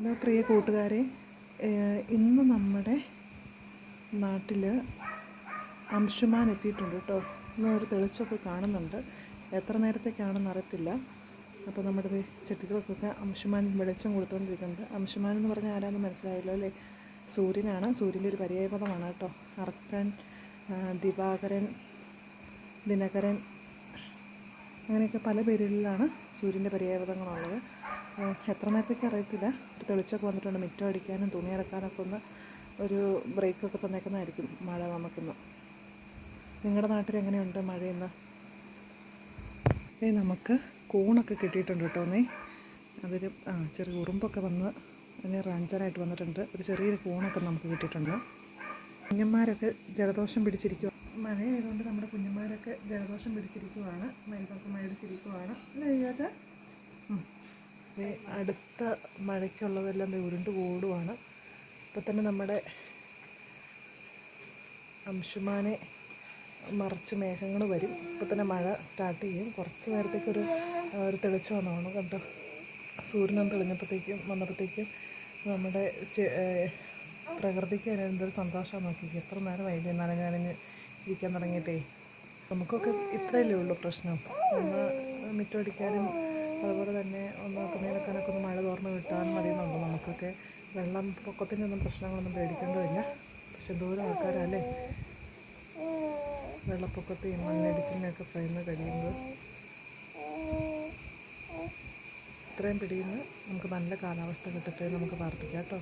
Hello പ്രിയ കൂട്ടുകാരെ. ഇന്ന് നമ്മുടെ നാട്ടിൽ അംശുമാൻ എത്തിയിട്ടുണ്ട് കേട്ടോ. ഇന്ന് ഒരു തെളിച്ചൊക്കെ കാണുന്നുണ്ട്. എത്ര നേരത്തേക്കാണെന്ന് അറിയത്തില്ല. അപ്പോൾ നമ്മുടെ ചെട്ടികൾക്കൊക്കെ അംശുമാൻ വെളിച്ചം കൊടുത്തുകൊണ്ടിരിക്കുന്നുണ്ട് അംശുമാൻ എന്ന് പറഞ്ഞാൽ ആരാന്ന് മനസ്സിലായല്ലോ അല്ലേ? സൂര്യനാണ്. സൂര്യന്റെ ഒരു പര്യായപദമാണ് കേട്ടോ. അർക്കൻ ദിവാകരൻ ദിനകരൻ അങ്ങനെയൊക്കെ പല പേരുകളിലാണ് സൂര്യന്റെ പര്യായപദങ്ങളുള്ളത് ഏഹ് എത്ര നേരത്തേക്ക് അറിയത്തില്ല. ഒരു തെളിച്ചൊക്കെ വന്നിട്ടുണ്ട്. മിറ്റം അടിക്കാനും തുണി അടക്കാനൊക്കെ ഒന്ന് ഒരു ബ്രേക്കൊക്കെ തന്നേക്കുന്നതായിരിക്കും മഴ നമുക്കിന്ന് നിങ്ങളുടെ നാട്ടിൽ എങ്ങനെയുണ്ട് മഴ ഇന്ന്? ഏ നമുക്ക് കൂണൊക്കെ കിട്ടിയിട്ടുണ്ട് കേട്ടോ നീ അതൊരു ആ ചെറിയ ഉറുമ്പൊക്കെ വന്ന് അതിന് റാഞ്ചാനായിട്ട് വന്നിട്ടുണ്ട്. ഒരു ചെറിയൊരു കൂണൊക്കെ നമുക്ക് കിട്ടിയിട്ടുണ്ട്. കുഞ്ഞന്മാരൊക്കെ ജലദോഷം പിടിച്ചിരിക്കുക മഴയായതുകൊണ്ട് നമ്മുടെ കുഞ്ഞന്മാരൊക്കെ ജലദോഷം പിടിച്ചിരിക്കുവാണ് മരുന്നൊക്കെ മേടിച്ചിരിക്കുവാണ് അല്ലേ അടുത്ത മഴയ്ക്കുള്ളതെല്ലാം ഉരുണ്ട് കൂടുവാണ് ഇപ്പം തന്നെ നമ്മുടെ അംശുമാനെ മറിച്ച് മേഘങ്ങൾ വരും. ഇപ്പം തന്നെ മഴ സ്റ്റാർട്ട് ചെയ്യും. കുറച്ച് നേരത്തേക്കൊരു ഒരു തെളിച്ച് വന്നതാണ് കണ്ടോ സൂര്യനൊന്ന് തെളിഞ്ഞപ്പോഴത്തേക്കും വന്നപ്പോഴത്തേക്കും നമ്മുടെ പ്രകൃതിക്ക് അതിനെന്തൊരു സന്തോഷമാണ് നോക്കി എത്ര നേരം വൈകി നനഞ്ഞ് നനഞ്ഞ് ഇരിക്കാൻ തുടങ്ങിയിട്ടേ. നമുക്കൊക്കെ ഇത്രയല്ലേ ഉള്ളൂ പ്രശ്നം. ഒന്ന് മിറ്റടിക്കാനും അതുപോലെ തന്നെ ഒന്ന് തുണിയിലൊക്കെ മഴ തോർന്ന് കിട്ടാനും അറിയുന്നുണ്ട് നമുക്കൊക്കെ വെള്ളം പൊക്കത്തിന്റെ ഒന്നും പ്രശ്നങ്ങളൊന്നും പേടിക്കേണ്ടതില്ല. പക്ഷെ ദൂരം ആൾക്കാരല്ലേ? വെള്ളപ്പൊക്കത്തെയും മണ്ണിടിച്ചിലിനെയൊക്കെ ഭയന്ന് കഴിയുമ്പോൾ ഇത്രയും പിടിയുന്ന നമുക്ക് നല്ല കാലാവസ്ഥ കിട്ടട്ടെ നമുക്ക് പ്രാർത്ഥിക്കാം കേട്ടോ.